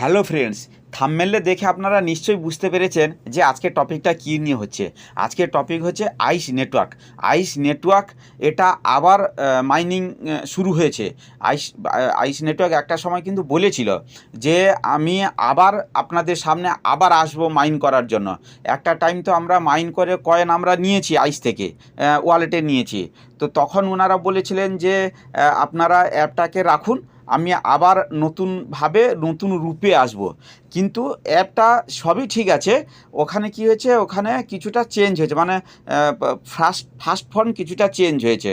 Hello friends থাম্মেলে দেখে আপনারা নিশ্চয়ই বুঝতে পেরেছেন যে আজকের টপিকটা কী নিয়ে হচ্ছে। আজকের টপিক হচ্ছে আইস নেটওয়ার্ক। আইস নেটওয়ার্ক, এটা আবার মাইনিং শুরু হয়েছে। আইস আইস নেটওয়ার্ক একটা সময় কিন্তু বলেছিল যে আমি আবার আপনাদের সামনে আবার আসব মাইন করার জন্য। একটা টাইম তো আমরা মাইন করে কয়েন আমরা নিয়েছি আইস থেকে ওয়ালেটে নিয়েছি। তো তখন ওনারা বলেছিলেন যে আপনারা অ্যাপটাকে রাখুন আমি আবার নতুনভাবে, নতুন রূপে আসব। কিন্তু অ্যাপটা সবই ঠিক আছে। ওখানে কি হয়েছে? ওখানে কিছুটা চেঞ্জ হয়েছে। মানে ফার্স্ট ফার্স্ট ফর্ম কিছুটা চেঞ্জ হয়েছে।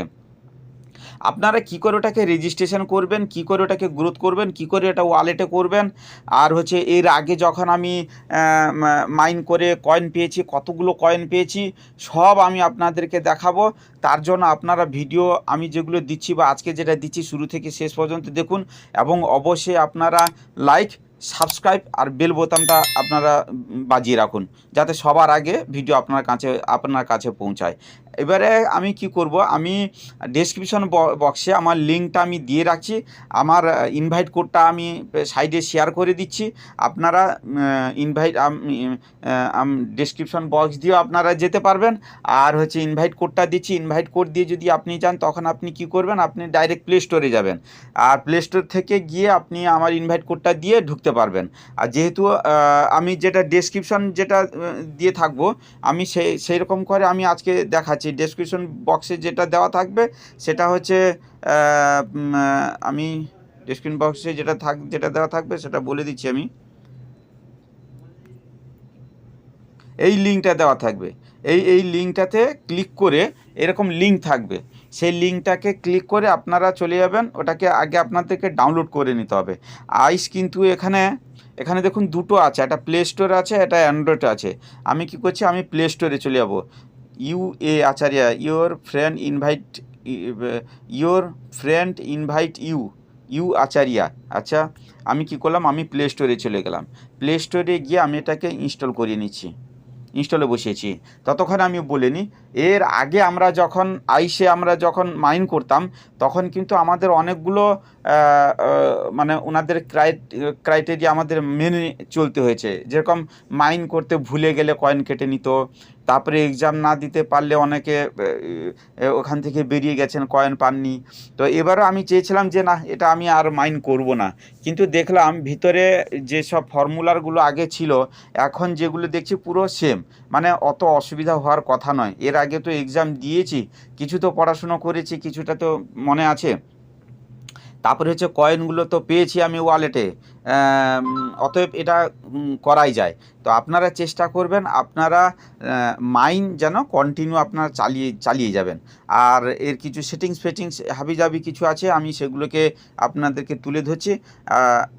আপনারা কি করে ওটাকে রেজিস্ট্রেশন করবেন, কি করে ওটাকে গ্রোথ করবেন, কি করে এটা ওয়ালেটে করবেন? আর হচ্ছে এর আগে যখন আমি মাইন করে কয়েন পেয়েছি, কতগুলো কয়েন পেয়েছি, সব আমি আপনাদেরকে দেখাবো। তার জন্য আপনারা ভিডিও আমি যেগুলো দিচ্ছি বা আজকে যেটা দিচ্ছি শুরু থেকে শেষ পর্যন্ত দেখুন এবং অবশ্যই আপনারা লাইক সাবস্ক্রাইব আর বেল বোতামটা আপনারা বাজিয়ে রাখুন, যাতে সবার আগে ভিডিও আপনার কাছে আপনার কাছে পৌঁছায়। এবারে আমি কি করব? আমি ডেসক্রিপশন বক্সে আমার লিঙ্কটা আমি দিয়ে রাখছি। আমার ইনভাইট কোডটা আমি সাইডে শেয়ার করে দিচ্ছি। আপনারা ইনভাইট ডেসক্রিপশন বক্স দিয়েও আপনারা যেতে পারবেন। আর হচ্ছে ইনভাইট কোডটা দিচ্ছি। ইনভাইট কোড দিয়ে যদি আপনি যান, তখন আপনি কি করবেন? আপনি ডাইরেক্ট প্লে স্টোরে যাবেন। আর প্লে স্টোর থেকে গিয়ে আপনি আমার ইনভাইট কোডটা দিয়ে ঢুকতে পারবেন। আর যেহেতু আমি যেটা ডেসক্রিপশন যেটা দিয়ে থাকব, আমি সেই সেই রকম করে আমি আজকে দেখাচ্ছি। ডেসক্রিপশন বক্সে যেটা দেওয়া থাকবে, সেটা হচ্ছে আমি ডেসক্রিপশন বক্সে যেটা থাক, যেটা দেওয়া থাকবে সেটা বলে দিচ্ছি আমি। এই লিঙ্কটা দেওয়া থাকবে। এই এই লিঙ্কটাতে ক্লিক করে এরকম লিঙ্ক থাকবে। সেই লিঙ্কটাকে ক্লিক করে আপনারা চলে যাবেন, ওটাকে আগে আপনাদেরকে ডাউনলোড করে নিতে হবে। আইস কিন্তু এখানে এখানে দেখুন দুটো আছে, একটা প্লে স্টোর আছে, একটা অ্যান্ড্রয়েড আছে। আমি কি করছি? আমি প্লে স্টোরে চলে যাব। You a Acharya your friend invite your friend invite you you Acharya আচ্ছা আমি কি করলাম? আমি প্লে স্টোরে চলে গেলাম। প্লে স্টোরে গিয়ে আমি এটাকে ইনস্টল করিয়ে নিচ্ছি। ইনস্টলে বসিয়েছি। ততক্ষণ আমি বলিনি, এর আগে আমরা যখন, আইসে আমরা যখন মাইন করতাম, তখন কিন্তু আমাদের অনেকগুলো মানে ওনাদের ক্রাইটেরিয়া আমাদের মেনে চলতে হয়েছে। যেরকম মাইন করতে ভুলে গেলে কয়েন কেটে নিত তারপরে এক্সাম না দিতে পারলে অনেকে ওখান থেকে বেরিয়ে গেছেন, কয়েন পাননি। তো এবারও আমি চেয়েছিলাম যে না, এটা আমি আর মাইন করব না। কিন্তু দেখলাম ভিতরে যেসব ফর্মুলারগুলো আগে ছিল, এখন যেগুলো দেখছি পুরো সেম মানে অত অসুবিধা হওয়ার কথা নয়। এর আগে তো এক্সাম দিয়েছি, কিছু তো পড়াশুনো করেছি, কিছুটা তো মনে আছে। তারপরে হচ্ছে কয়েনগুলো তো পেয়েছি আমি ওয়ালেটে অতএব এটা করাই যায়। তো আপনারা চেষ্টা করবেন আপনারা মাইন যেন কন্টিনিউ আপনারা চালিয়ে চালিয়ে যাবেন। আর এর কিছু সেটিংস ফেটিংস হাবিজাবি কিছু আছে আমি সেগুলোকে আপনাদেরকে তুলে ধরছি।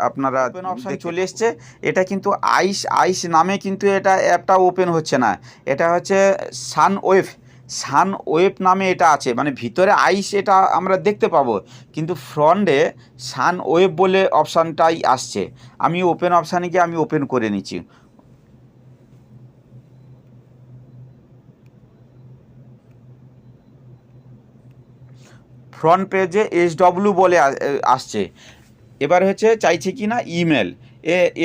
আপনারা অপশান চলে এসছে। এটা কিন্তু আইস আইস নামে কিন্তু এটা অ্যাপটা ওপেন হচ্ছে না। এটা হচ্ছে সান ওয়েভ সান ওয়েভ নামে এটা আছে মানে ভিতরে আইস এটা আমরা দেখতে পাবো, কিন্তু ফ্রন্টে সান ওয়েভ বলে অপশানটাই আসছে। আমি ওপেন অপশানে গিয়ে আমি ওপেন করে নিচ্ছি। ফ্রন্ট পেজে এস ডব্লিউ বলে আসছে। এবার হচ্ছে চাইছে কি না? ইমেল।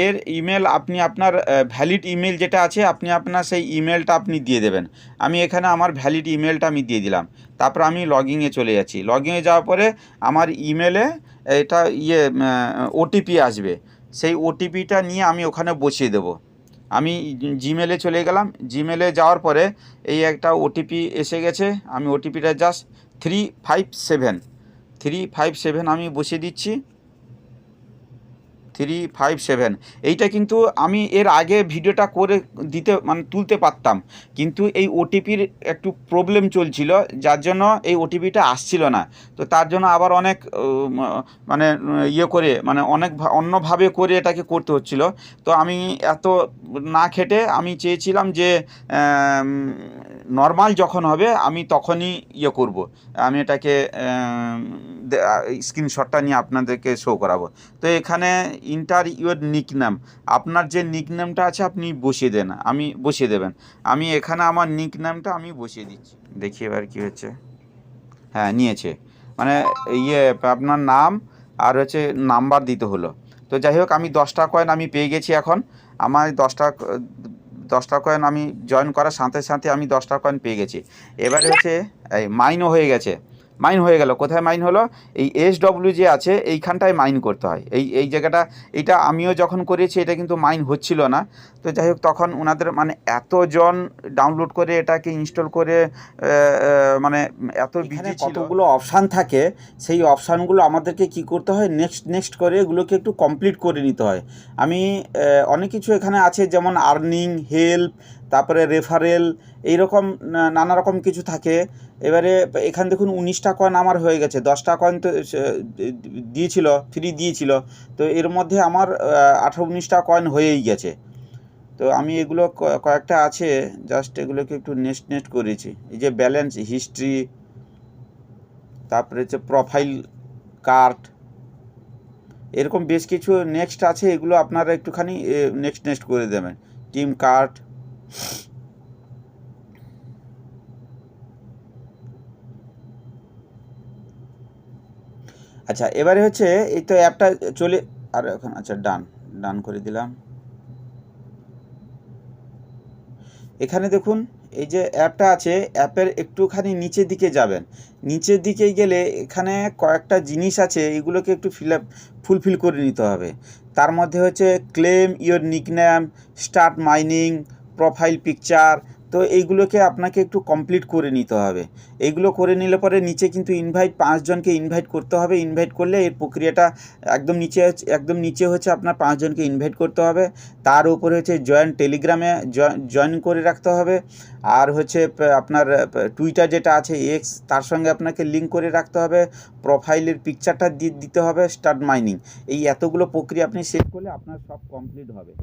এর ইমেল আপনি আপনার ভ্যালিড ইমেল যেটা আছে, আপনি আপনার সেই ইমেলটা আপনি দিয়ে দেবেন। আমি এখানে আমার ভ্যালিড ইমেলটা আমি দিয়ে দিলাম। তারপর আমি লগইনে চলে যাচ্ছি। লগইনে যাওয়ার পরে আমার ইমেলে এটা ইয়ে ওটিপি আসবে। সেই ওটিপিটা নিয়ে আমি ওখানে বসিয়ে দেবো। আমি জিমেলে চলে গেলাম। জিমেলে যাওয়ার পরে এই একটা ওটিপি এসে গেছে। আমি ওটিপিটা just three five seven three five seven আমি বসিয়ে দিচ্ছি। থ্রি ফাইভ সেভেন এইটা কিন্তু আমি এর আগে ভিডিওটা করে দিতে মানে তুলতে পারতাম। কিন্তু এই ওটিপির একটু প্রবলেম চলছিল, যার জন্য এই ওটিপিটা আসছিল না। তো তার জন্য আবার অনেক মানে ইয়ে করে মানে অনেক অন্যভাবে করে এটাকে করতে হচ্ছিল। তো আমি এত না খেটে আমি চেয়েছিলাম যে নর্মাল যখন হবে আমি তখনই ইয়ে করব। আমি এটাকে স্ক্রিনশটটা নিয়ে আপনাদেরকে শো করাবো। তো এখানে ইন্টার ইউর নিকনেম আপনার যে নিকনেমটা আছে, আপনি বসিয়ে দেন। আমি বসিয়ে দেবেন। আমি এখানে আমার নিকনেমটা আমি বসিয়ে দিচ্ছি। দেখি এবার কী হচ্ছে। হ্যাঁ নিয়েছে। মানে ইয়ে আপনার নাম আর হচ্ছে নাম্বার দিতে হলো। তো যাই হোক, আমি দশটা কয়েন আমি পেয়ে গেছি এখন। আমার দশটা দশটা কয়েন আমি জয়েন করার সাথে সাথে আমি দশটা কয়েন পেয়ে গেছি। এবারে হচ্ছে, এই মাইনও হয়ে গেছে। মাইন হয়ে গেল। কোথায় মাইন হলো? এই এস ডব্লিউ যে আছে এইখানটায় মাইন করতে হয়। এই এই জায়গাটা এটা আমিও যখন করেছি এটা কিন্তু মাইন হচ্ছিল না। তো যাই হোক তখন ওনাদের মানে এতজন ডাউনলোড করে এটাকে ইনস্টল করে মানে এত বিজি কতগুলো অপশান থাকে সেই অপশানগুলো আমাদেরকে কি করতে হয়? নেক্সট নেক্সট করে এগুলোকে একটু কমপ্লিট করে নিতে হয়। আমি অনেক কিছু এখানে আছে যেমন আর্নিং হেল্প তারপরে রেফারেল এইরকম নানা রকম কিছু থাকে। এবারে এখান দেখুন উনিশটা কয়েন আমার হয়ে গেছে। দশটা কয়েন তো দিয়েছিল ফ্রি দিয়েছিল। তো এর মধ্যে আমার আঠারো, উনিশটা কয়েন হয়েই গেছে। তো আমি এগুলো কয়েকটা আছে জাস্ট এগুলোকে একটু নেস্ট নেস্ট করেছি। এই যে ব্যালেন্স হিস্ট্রি তারপরে হচ্ছে প্রোফাইল কার্ড এরকম বেশ কিছু নেক্সট আছে, এগুলো আপনারা একটুখানি নেক্সট নেক্সট করে দেবেন। টিম কার্ড আচ্ছা এবারে হচ্ছে এই তো অ্যাপটা চলে, আর এখন আচ্ছা ডান ডান করে দিলাম। এখানে দেখুন, এই যে অ্যাপটা আছে অ্যাপের একটুখানি নিচের দিকে যাবেন। নিচের দিকে গেলে এখানে কয়েকটা জিনিস আছে, এগুলোকে একটু ফিল ফুলফিল করে নিতে হবে। তার মধ্যে হচ্ছে claim your nickname start mining profile picture তো এইগুলোকে আপনাকে একটু কমপ্লিট করে নিতে হবে। এইগুলো করে নিলে পরে নিচে কিন্তু ইনভাইট পাঁচজনকে ইনভাইট করতে হবে। ইনভাইট করলে এর প্রক্রিয়াটা একদম নিচে একদম নিচে হচ্ছে আপনার পাঁচজনকে ইনভাইট করতে হবে। তার উপরে হচ্ছে জয়েন টেলিগ্রামে জয়েন করে রাখতে হবে। আর হচ্ছে আপনার টুইটার যেটা আছে এক্স তার সঙ্গে আপনাকে লিঙ্ক করে রাখতে হবে। প্রোফাইলের পিকচারটা দিতে হবে স্টার্ট মাইনিং এই এতগুলো প্রক্রিয়া আপনি শেষ করলে আপনার সব কমপ্লিট হবে।